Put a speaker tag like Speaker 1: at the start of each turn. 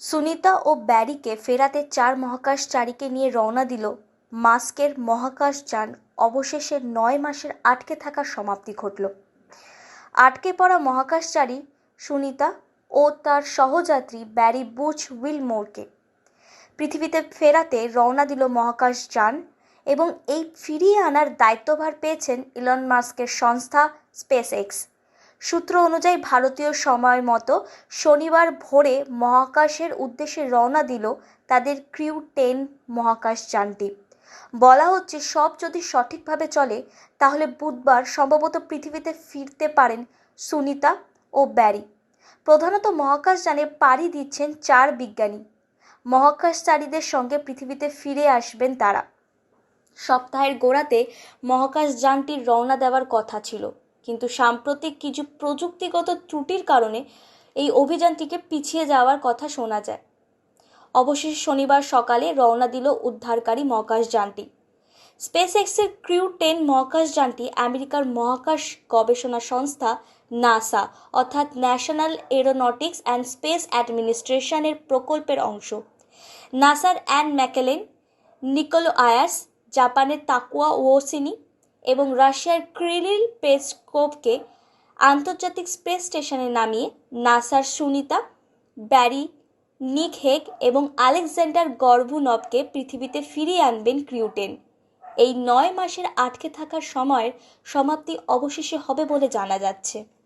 Speaker 1: সুনিতা ও ব্যারিকে ফেরাতে চার মহাকাশচারীকে নিয়ে রওনা দিল মাস্কের মহাকাশযান। অবশেষে নয় মাসের আটকে থাকার সমাপ্তি ঘটল। আটকে পড়া মহাকাশচারী সুনিতা ও তার সহযাত্রী ব্যারি বুচ উইলমোরকে। পৃথিবীতে ফেরাতে রওনা দিল মহাকাশযান এবং এই ফিরিয়ে আনার দায়িত্বভার পেয়েছেন ইলন মাস্কের সংস্থা স্পেস এক্স সূত্র অনুযায়ী ভারতীয় সময় মতো শনিবার ভোরে মহাকাশের উদ্দেশ্যে রওনা দিল তাদের ক্রিউ টেন মহাকাশযানটি বলা হচ্ছে সব যদি সঠিকভাবে চলে, তাহলে বুধবার সম্ভবত পৃথিবীতে ফিরতে পারেন সুনিতা ও ব্যারি। প্রধানত মহাকাশযানে পাড়ি দিচ্ছেন চার বিজ্ঞানী। মহাকাশচারীদের সঙ্গে পৃথিবীতে ফিরে আসবেন তারা। সপ্তাহের গোড়াতে মহাকাশযানটির রওনা দেওয়ার কথা ছিল। কিন্তু সাম্প্রতিক কিছু প্রযুক্তিগত ত্রুটির কারণে এই অভিযানটিকে পিছিয়ে যাওয়ার কথা শোনা যায়। অবশেষে শনিবার সকালে রওনা দিল উদ্ধারকারী মহাকাশযানটি স্পেস এক্সের ক্রিউ টেন মহাকাশযানটি আমেরিকার মহাকাশ গবেষণা সংস্থা নাসা, অর্থাৎ ন্যাশনাল এরোনটিক্স অ্যান্ড স্পেস অ্যাডমিনিস্ট্রেশনের প্রকল্পের অংশ। নাসার অ্যান ম্যাকেলেন, নিকোলো আয়াস, জাপানের তাকুয়া ওসিনি এবং রাশিয়ার ক্রিলিল পেসকোভকে আন্তর্জাতিক স্পেস স্টেশনে নামিয়ে নাসার সুনিতা, ব্যারি নিক হেক এবং আলেকজান্ডার গর্ভুনভকে পৃথিবীতে ফিরিয়ে আনবেন ক্রিউটেন। এই নয় মাসের আটকে থাকার সময়ের সমাপ্তি অবশেষে হবে বলে জানা যাচ্ছে।